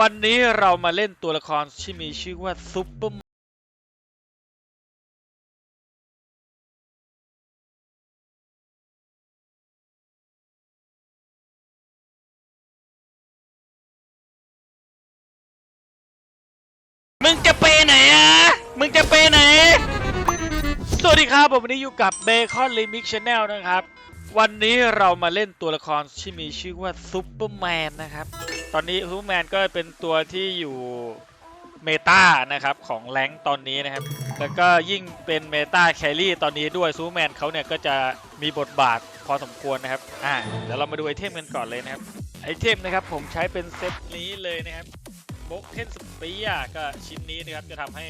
วันนี้เรามาเล่นตัวละครที่มีชื่อว่าซุปเปอร์มึงจะไปไหนอะ มึงจะไปไหน สวัสดีครับผมวันนี้อยู่กับเบคอนลิมิกช n แนลนะครับ วันนี้เรามาเล่นตัวละครที่มีชื่อว่าซุปเปอร์แมนนะครับ ตอนนี้ซูเปอร์แมนก็เป็นตัวที่อยู่เมตานะครับของแรงตอนนี้นะครับ แล้วก็ยิ่งเป็นเมตาแครี่ตอนนี้ด้วยซูเปอร์แมนเขาเนี่ยก็จะมีบทบาทพอสมควรนะครับ อ่าเดี๋ยวเรามาดูไอเทมกันก่อนเลยนะครับ ไอเทมนะครับผมใช้เป็นเซตนี้เลยนะครับโบกเทนสเปียก็ชิ้นนี้นะครับจะทำให้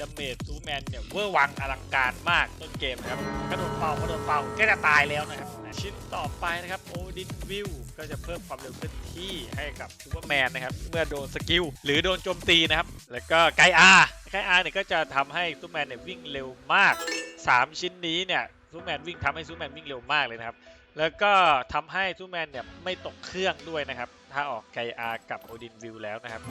ดาเมจซูแมนเนี่ยเวอร์วังอลังการมากต้นเกมนะครับกระโดดเป่ากระโดดเป่าก็จะตายแล้วนะครับ ชิ้นต่อไปนะครับโอดินวิวก็จะเพิ่มความเร็วเคลื่อนที่ให้กับซูเปอร์แมนนะครับ เมื่อโดนสกิลหรือโดนโจมตีนะครับ แล้วก็ไกอาไกอาเนี่ยก็จะทำให้ซูเปอร์แมนเนี่ยวิ่งเร็วมาก 3 ชิ้นนี้เนี่ยซูเปอร์แมนวิ่งทำให้ซูเปอร์แมนวิ่งเร็วมากเลยนะครับแล้วก็ทำให้ซูเปอร์แมนเนี่ยไม่ตกเครื่องด้วยนะครับ ถ้าออกไกอากับโอดินวิวแล้วนะครับ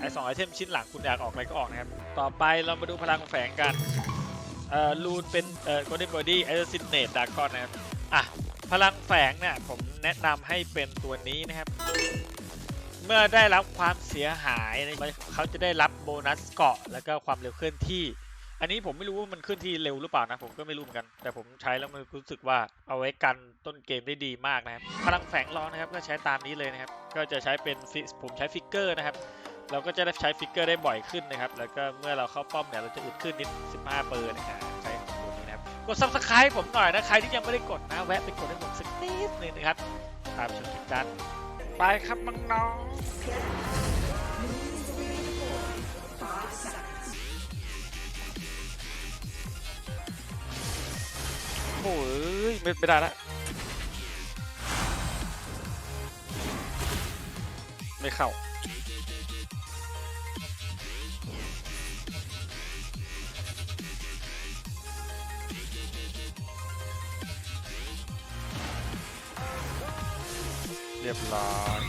ไอสองไอเทมชิ้นหลังคุณอยากออกอะไรก็ออกนะครับ ต่อไปเรามาดูพลังแฝงกันเอ่อรูนเป็นเอ่อ golden body a s s i n a t e dragon นะครับอะพลังแฝงเนี่ยผมแนะนำให้เป็นตัวนี้นะครับ เมื่อได้รับความเสียหายเนี่ยเขาจะได้รับโบนัสเกาะแล้วก็ความเร็วเคลื่อนที่ อันนี้ผมไม่รู้ว่ามันเคลื่อนที่เร็วหรือเปล่านะผมก็ไม่รู้เหมือนกัน แต่ผมใช้แล้วมันรู้สึกว่าเอาไว้กันต้นเกมได้ดีมากนะครับ พลังแฝงล้อนะครับก็ใช้ตามนี้เลยนะครับ ก็จะใช้เป็นผมใช้ฟิกเกอร์นะครับ เราก็จะได้ใช้ฟิกเกอร์ได้บ่อยขึ้นนะครับ แล้วก็เมื่อเราเข้าป้อมเนี่ยเราจะอึดขึ้นนิด 15 เปอร์นะครับใช้ของตัวนี้นะครับ กด subscribe ผมหน่อยนะ ใครที่ยังไม่ได้กดนะ แวะไปกดให้ผมสักนิดนึงนะครับตามชมคลิปกันไปครับน้องโอ้ยไม่ไม่ได้ละไม่เข้า เรียบร้อย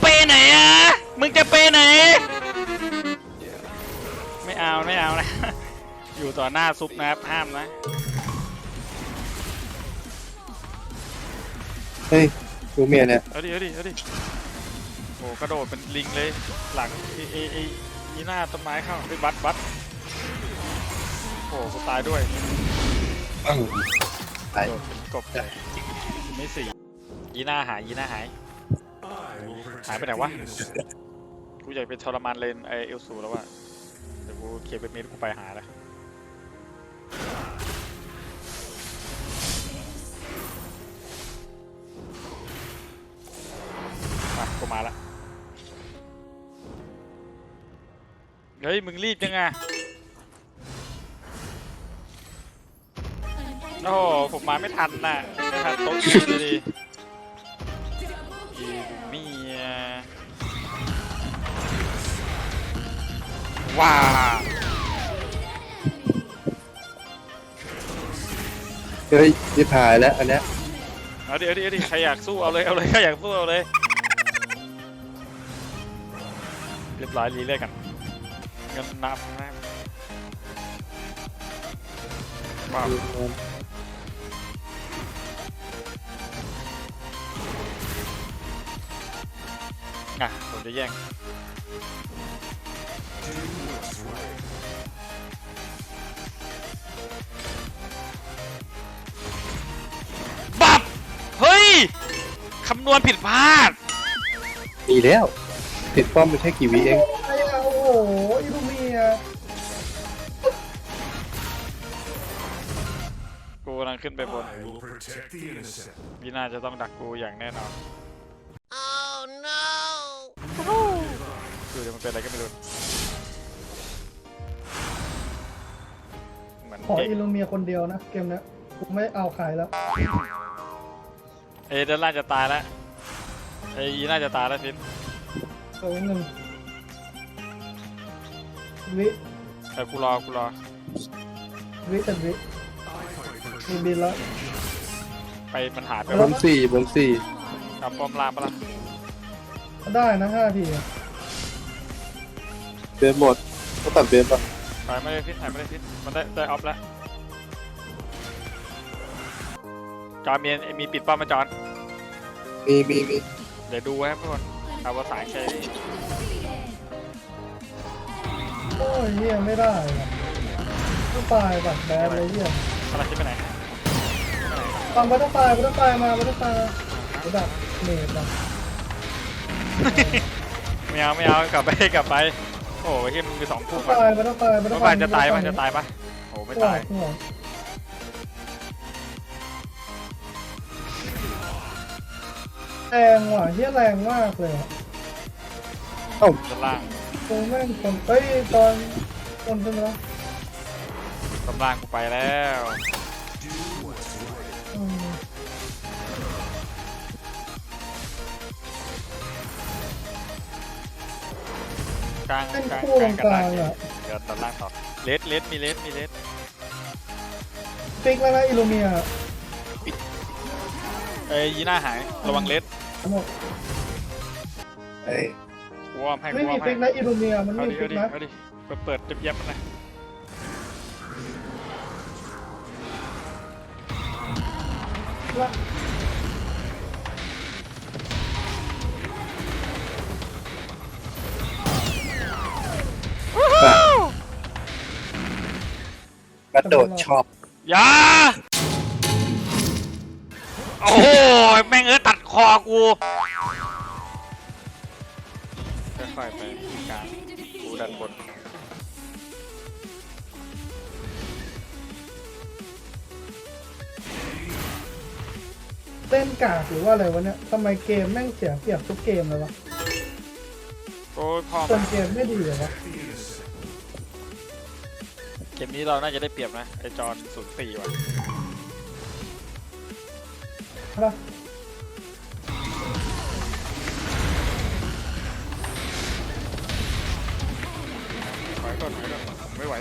ไปไหนอะ มึงจะไปไหน อาไม่เอานะอยู่ต่อหน้าซุปนะครับห้ามนะเฮ้ยดูเมียเนี่ยเอาดิเอาดิเอาดิโอ้กระโดดเป็นลิงเลยหลังเอเอเอยีหน้าต้นไม้เข้าไปบัดบัดโอ้กูตายด้วยปังไป โดดเป็นกบเลยไม่สี่ยีหน้าหายยีหน้าหาย หายไปไหนวะกูอยากเป็นทรมานเลนไอเอลสูแล้วว่ะเดี๋ยว กูเขียนเป็นเมลกูไปหาแล้วมากูมาละ เฮ้ย มึงรีบจังอะโอ้โหผมมาไม่ทันน่ะไม่ทันโต๊ะจีนเลยดิ ว้าเฮ้ยรีบหายแล้วอันเนี้ยเอาดิเอาดิเอาดิใครอยากสู้เอาเลยเอาเลยใครอยากสู้เอาเลย เรียบร้อยรีเลยกันเงินนำนะว้าวอะผมจะแย่ง คำนวณผิดพลาดมีแล้ว ติดป้อมไม่ใช่กี่วิเองไอ้อะโอ้โหอีลูเมียกูกำลังขึ้นไปบน I will protect the innocent. วินาจะต้องดักกูอย่างแน่นอนดูเดี๋ยวมันเป็นอะไรก็ไม่รู้มันขอเก่งอิลูเมียคนเดียวนะ เกมเนี้ยกูไม่เอาขายแล้ว เอยด้านล่างจะตายแล้วเอยน่าจะตายแล้วฟินตัวหนึ่งวิแต่กูรอกูรอวิแต่วิมีบินแล้วไปมันหายไปบนสี่บนสี่กลับป้อมล่างปะล่ะได้นะห้าทีอะเดินหมดต้องตัดเดินปะไปไม่ได้ฟินหายไม่ได้ฟินมันได้ได้ออฟแล้ว จอนมีมีปิดป้อมมาจอนมีมีมีเดี๋ยวดูไว้ครับทุกคนเอาภาษาใช้โอ้ยเฮียไม่ได้ว่ะต้องตายบัตรแบนเลยเฮียอะไรคิดไปไหนฟังบัตต้องตายบัตต้องตายมาบัตต้องตายมาระดับเมตรนะไม่เอาไม่เอากลับไปกลับไป โอ้ยที่มึงมีสองคู่ตายบัตต้องตายบัตต้เมื่อองวานจะตายปะจะตายปะโอ้ไม่ตาย แรงว่ะเฮียแรงมากเลยอะเอ้าด้านล่างกูแม่งคนเอ้ยตอนคนใช่ไหมวะด้านล่างกูไปแล้วอืมกลางเป็นกลางคู่ตรงกกลาลางงกลางอะเดี๋ยวด้านล่างต่อเลสเลสมีเลสมีเลสฟิกแล้วนะอิลูเมีย เอ้ยยีหน้าหายระวังเลสทั้ง หมดเอ้ย กูอ้อมให้ไม่กูอ้มีอมให้ฟิกนะอิลูเมียมันเอามีดิฟิเอากดินะเอาดิเปิดเปิดเย็บๆมันนะว่ากระโดดชอบ อย่าโอ้โหแม่งเอ้ยตัด คอกูค่อยๆไปกลางกูดันบนเต้นกากหรือว่าอะไรวะเนี่ยทำไมเกมแม่งเสียเปรียบทุกเกมเลยวะโอ้ยพ่อจมานเกมไม่ดีเลยวะเกมนี้เราน่าจะได้เปรียบนะไอจอนศูนย์สี่ว่ะ ใช่ปะ อยก่อนถอยก่อนผมไม่ไหว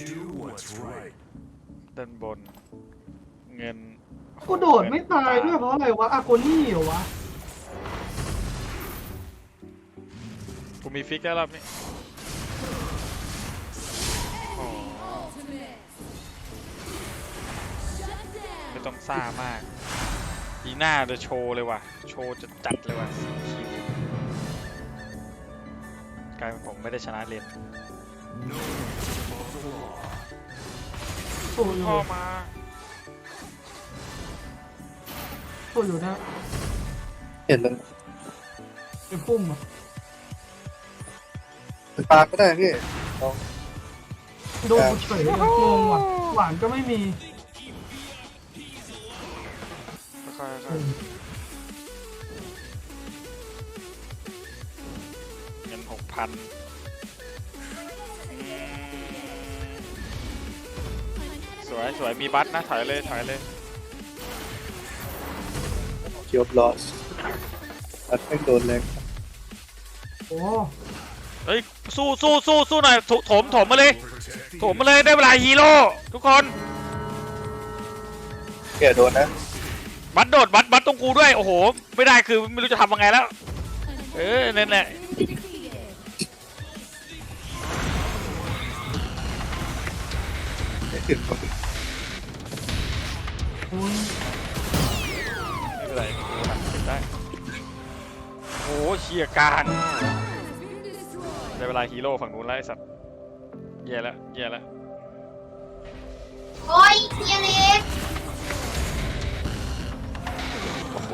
Do what's right. ด้านบน เงินกูโดดไม่ตายด้วยเพราะอะไรวะอาโกนี่เหรอวะกูมีฟิกแล้วรอบนี้โอ้ไม่ต้องซ่ามาก อีหน้าเดยวโชว์เลยว่ะ โชว์จะจัดเลยว่ะสี่คิวกลายเป็นผมไม่ได้ชนะเลนสู้อยู่พ่อมาสู้อยู่นะเห็นแล้วไอ้พุ่มอะปลาก็ได้พี่ลองโดนกูเฉยเลยงงว่ะหวานก็ไม่มี ค่อยๆค่อยๆเงินหกพันสวยสวยมีบัตรนะถอยเลยถอยเลยเชียบลอสอัดแม่งโดนแรงโอ้เฮ้ยสู้สู้สู้สู้หน่อยถถมถมมาเลย Protect the ถมมาเลยได้เวลาฮีโร่ทุกคนแกโดนนะ บัตโดดบัตบัตตรงกูด้วย โอ้โห ไม่ได้คือไม่รู้จะทำยังไงแล้ว เออนั่นแหละไม่เป็นไรกูทำได้โอ้โหเชียร์กลางได้เวลาฮีโร่ฝั่งนู้นแล้วไอ้สัตว์แย่แล้วแย่แล้วโอ้ย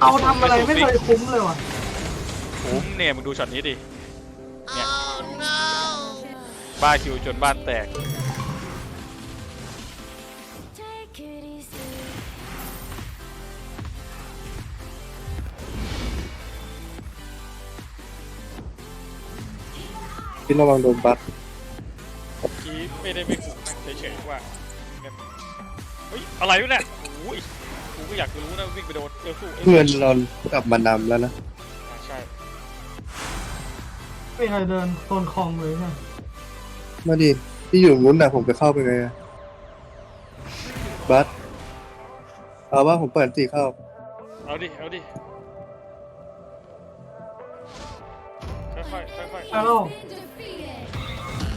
เอาทำอะไรไม่เคยคุ้มเลยว่ะคุ้มเนี่ยมึงดูช็อตนี้ดิ เนี่ยบ้าคิวจนบ้านแตก Take it easy. พี่ระวังโดนบัฟเมื่อกี้ไม่ได้ไม่ถูกนะเฉยๆว่าเงินเฮ้ย อะไรวะเนี่ยโอ้ย กูก็อยากจะรู้นะวิ่งไปโดนเออสู้เพื่อนเรากลับมานำแล้วนะอ่าใช่ไม่มีใครเดินโซนคลองเลยใช่ไหมมาดิพี่อยู่งุ้นนะผมจะเข้าไปไงอะบัสเอาว่าผมเปิดตีเข้า เอาดิเอาดิค่อยๆค่อยๆแล้วเรา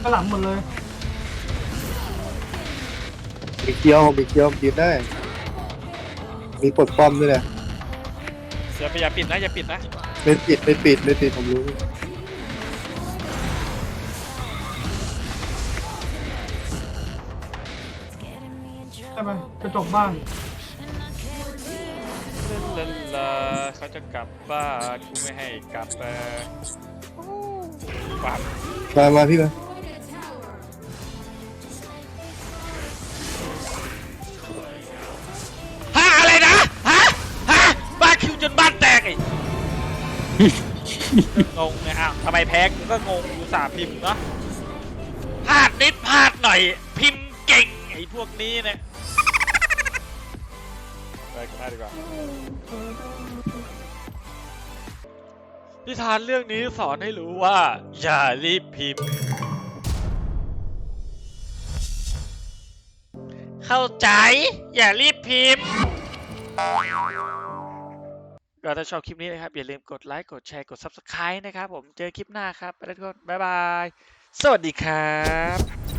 ข้างหลังหมดเลย มีเคี้ยวมีเคี้ยวยืนได้ มีปลดป้อมด้วยนะอย่าไปอย่าปิดนะอย่าปิดนะไม่ปิดไม่ปิดไม่ปิดผมรู้ใช่ไหมกระจกบ้านลาลาเขาจะกลับบ้านกูไม่ให้กลับเออปั๊บมามาพี่มา งงไงอ้าวทำไมแพ้กูก็งงอยู่สามพิมพ์เนาะพลาดนิดพลาดหน่อย พิมพ์เก่งไอ้พวกนี้เนี่ยไปกันหน้าดีกว่านิทานเรื่องนี้สอนให้รู้ว่า อย่ารีบพิมพ์ เข้าใจ อย่ารีบพิมพ์ ก็ถ้าชอบคลิปนี้นะครับ อย่าลืมกดไลค์ กดแชร์ กด Subscribe นะครับ ผม เจอคลิปหน้าครับ ไปแล้วทุกคน บ๊ายบาย สวัสดีครับ